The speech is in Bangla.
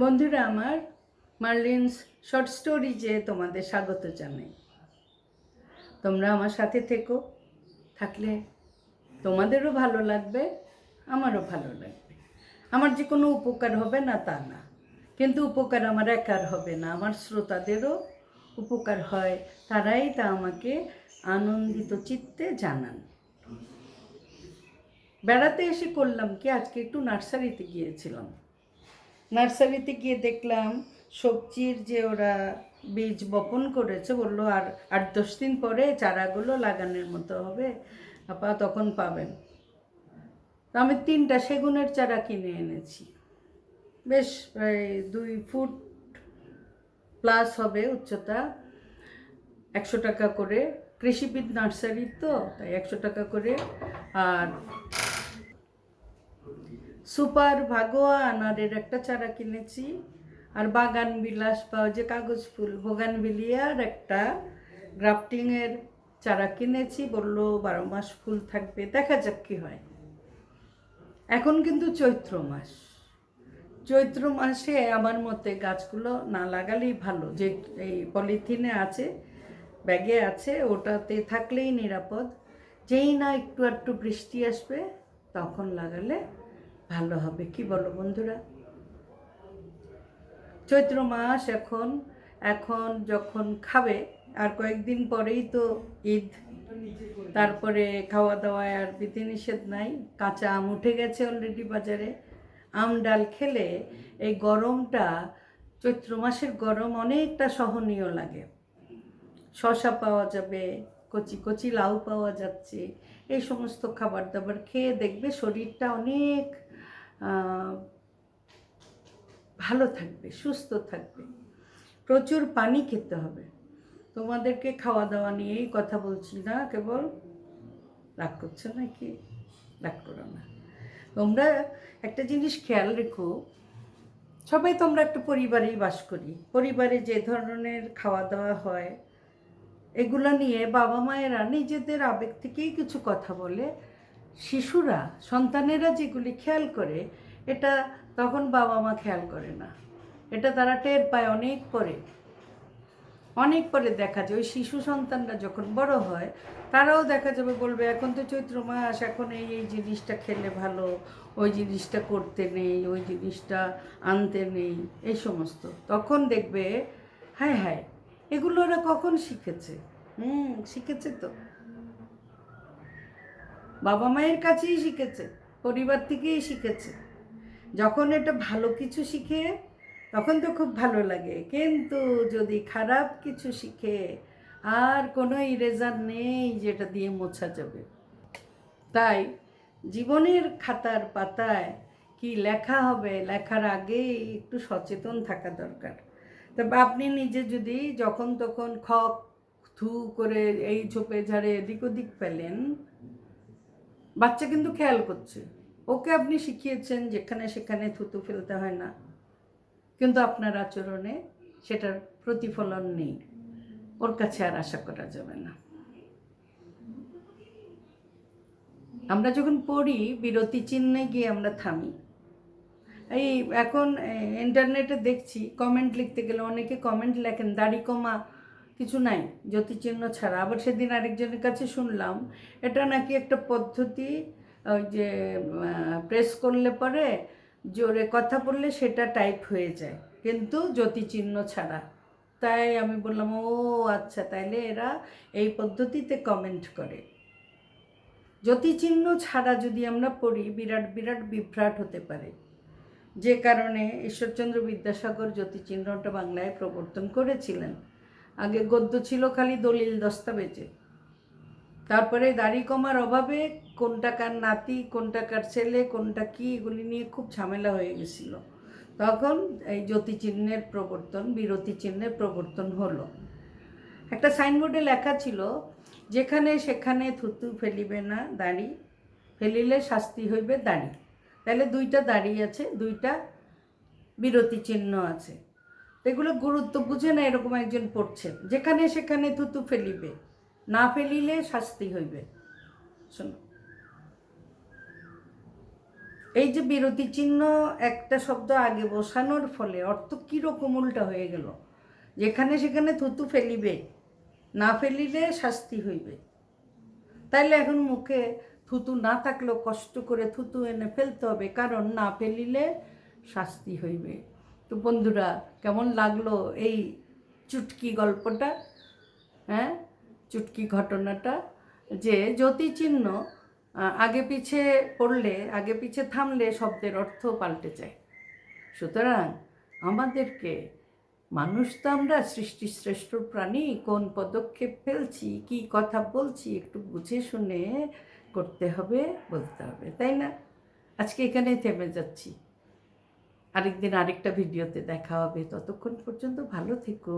বন্ধুরা আমার, মার্লিনস শর্ট স্টোরিজে তোমাদের স্বাগত জানাই। তোমরা আমার সাথে থেকো, থাকলে তোমাদেরও ভালো লাগবে, আমারও ভালো লাগবে। আমার যে কোনো উপকার হবে না তা না, কিন্তু উপকার আমার একার হবে না, আমার শ্রোতাদেরও উপকার হয়, তারাই তা আমাকে আনন্দিত চিত্তে জানান। বেড়াতে এসে করলাম কি, আজকে একটু নার্সারিতে গিয়েছিলাম। নার্সারিতে গিয়ে দেখলাম সবজির যে ওরা বীজ বপন করেছে, বলল আর, আট দশ দিন পরে চারাগুলো লাগানোর মতো হবে, আপা তখন পাবেন। তো আমি তিনটা সেগুনের চারা কিনে এনেছি। বেশ, প্রায় দুই ফুট প্লাস হবে উচ্চতা, একশো টাকা করে। কৃষিবিদ নার্সারি তো, তাই একশো টাকা করে। আর সুপার ভাগোয়া আনারের একটা চারা কিনেছি। আর বাগান বিলাস পাওয়া যে কাগজ ফুল, ভোগান বিলিয়ার একটা গ্রাফটিংয়ের চারা কিনেছি। বলল, বারো মাস ফুল থাকবে, দেখা যাক কি হয়। এখন কিন্তু চৈত্র মাস। চৈত্র মাসে আমার মতে গাছগুলো না লাগালেই ভালো। যে এই পলিথিনে আছে, ব্যাগে আছে, ওটাতে থাকলেই নিরাপদ। যেই না একটু একটু বৃষ্টি আসবে, তখন লাগালে ভালো হবে। কি বলো বন্ধুরা? চৈত্র মাস এখন এখন যখন খাবে, আর কয়েকদিন পরেই তো ঈদ। তারপরে খাওয়া দাওয়ায় আর বিধিনিষেধ নাই। কাঁচা আম উঠে গেছে অলরেডি বাজারে। আম ডাল খেলে এই গরমটা, চৈত্র মাসের গরম অনেকটা সহনীয় লাগে। শশা পাওয়া যাবে, কচি কচি লাউ পাওয়া যাচ্ছে, এই সমস্ত খাবার দাবার খেয়ে দেখবে শরীরটা অনেক ভালো থাকবে, সুস্থ থাকবে। প্রচুর পানি খেতে হবে। তোমাদেরকে খাওয়া দাওয়া নিয়েই কথা বলছি না, কেবল রাগ করছ নাকি? রাগ করো না। তোমরা একটা জিনিস খেয়াল রেখো, সবাই তোমরা একটা পরিবারেই বাস করি। পরিবারে যে ধরনের খাওয়া দাওয়া হয়, এগুলো নিয়ে বাবা মায়েরা নিজেদের আবেগ থেকেই কিছু কথা বলে। শিশুরা, সন্তানেরা যেগুলি খেয়াল করে, এটা তখন বাবা মা খেয়াল করে না। এটা তারা টের পায় অনেক পরে। অনেক পরে দেখা যায়, ওই শিশু সন্তানরা যখন বড় হয়, তারাও দেখা যাবে বলবে, এখন তো চৈত্র মাস, এখন এই এই জিনিসটা খেলে ভালো, ওই জিনিসটা করতে নেই, ওই জিনিসটা আনতে নেই। এই সমস্ত। তখন দেখবে হ্যাঁ হ্যাঁ এগুলো ওরা কখন শিখেছে? হুম, শিখেছে তো। বাবা মায়ের কাছেই শিখেছে, পরিবার থেকেই শিখেছে। যখন এটা ভালো কিছু শিখে, তখন তো খুব ভালো লাগে। কিন্তু যদি খারাপ কিছু শিখে, আর কোনো ইরেজার নেই যেটা দিয়ে মোছা যাবে। তাই জীবনের খাতার পাতায় কি লেখা হবে, লেখার আগে একটু সচেতন থাকা দরকার। তবে আপনি নিজে যদি যখন তখন খক, থু করে এই ঝোপে ঝাড়ে এদিক ওদিক পেলেন বাচ্চা কিন্তু খেয়াল করছে। ওকে আপনি শিখিয়েছেন যেখানে সেখানে থুতু ফেলতে হয় না। কিন্তু আপনার আচরণে সেটার প্রতিফলন নেই। ওর কাছে আর আশা করা যাবে না। আমরা যখন পড়ি, বিরতি চিহ্নে গিয়ে আমরা থামি। এই এখন ইন্টারনেটে দেখছি কমেন্ট লিখতে গেলে অনেকে কমেন্ট লেখেন, দাড়ি কমা কিছু নাই জ্যোতিচিহ্ন ছাড়া। আবার সেদিন আরেকজনের কাছে শুনলাম, এটা নাকি একটা পদ্ধতি, ওই যে প্রেস করলে পরে জোরে কথা বললে সেটা টাইপ হয়ে যায়, কিন্তু জ্যোতিচিহ্ন ছাড়া। তাই আমি বললাম, ও আচ্ছা তাইলে এরা এই পদ্ধতিতে কমেন্ট করে। জ্যোতিচিহ্ন ছাড়া যদি আমরা পড়ি, বিরাট বিরাট বিভ্রাট হতে পারে। যে কারণে ঈশ্বরচন্দ্র বিদ্যাসাগর জ্যোতিচিহ্নটা বাংলায় প্রবর্তন করেছিলেন। আগে গদ্য ছিল খালি দলিল দস্তাবেজে। তারপরে দাড়ি কমার অভাবে কোনটা কার নাতি, কোনটা কার ছেলে, কোনটা কি, এগুলি নিয়ে খুব ঝামেলা হয়ে গেছিল। তখন এই জ্যোতিচিহ্নের প্রবর্তন, বিরতি চিহ্নের প্রবর্তন হলো। একটা সাইনবোর্ডে লেখা ছিল, যেখানে সেখানে থুতু ফেলিবে না দাড়ি, ফেলিলে শাস্তি হইবে দাড়ি। তাহলে দুইটা দাড়ি আছে, দুইটা বিরতি চিহ্ন আছে। এগুলো গুরুত্ব বুঝে না এরকম একজন পড়ছেন যেখানে সেখানে থুতু ফেলিবে। না ফেলিলে শাস্তি হইবে। শোনো। এই যে বিরতি চিহ্ন একটা শব্দ আগে বসানোর ফলে অর্থ কীরকম উল্টা হয়ে গেল। যেখানে সেখানে থুতু ফেলিবে, না ফেলিলে শাস্তি হইবে। তাইলে এখন মুখে থুতু না থাকলেও কষ্ট করে থুতু এনে ফেলতে হবে। কারণ না ফেলিলে শাস্তি হইবে। তো বন্ধুরা, কেমন লাগল এই চুটকি গল্পটা? হ্যাঁ? চুটকি ঘটনাটা? যে জ্যোতি চিহ্ন আগে পিছে পড়লে, আগে পিছে থামলে শব্দের অর্থ পাল্টে যায়। সুতরাং আমাদেরকে, মানুষ তো আমরা সৃষ্টি শ্রেষ্ঠ প্রাণী, কোন পদক্ষেপ ফেলছি, কি কথা বলছি, একটু বুঝে শুনে করতে হবে, বলতে হবে, তাই না? আজকে এখানেই থেমে যাচ্ছি। আরেকদিন আরেকটা ভিডিওতে দেখা হবে। ততক্ষণ পর্যন্ত ভালো থেকো।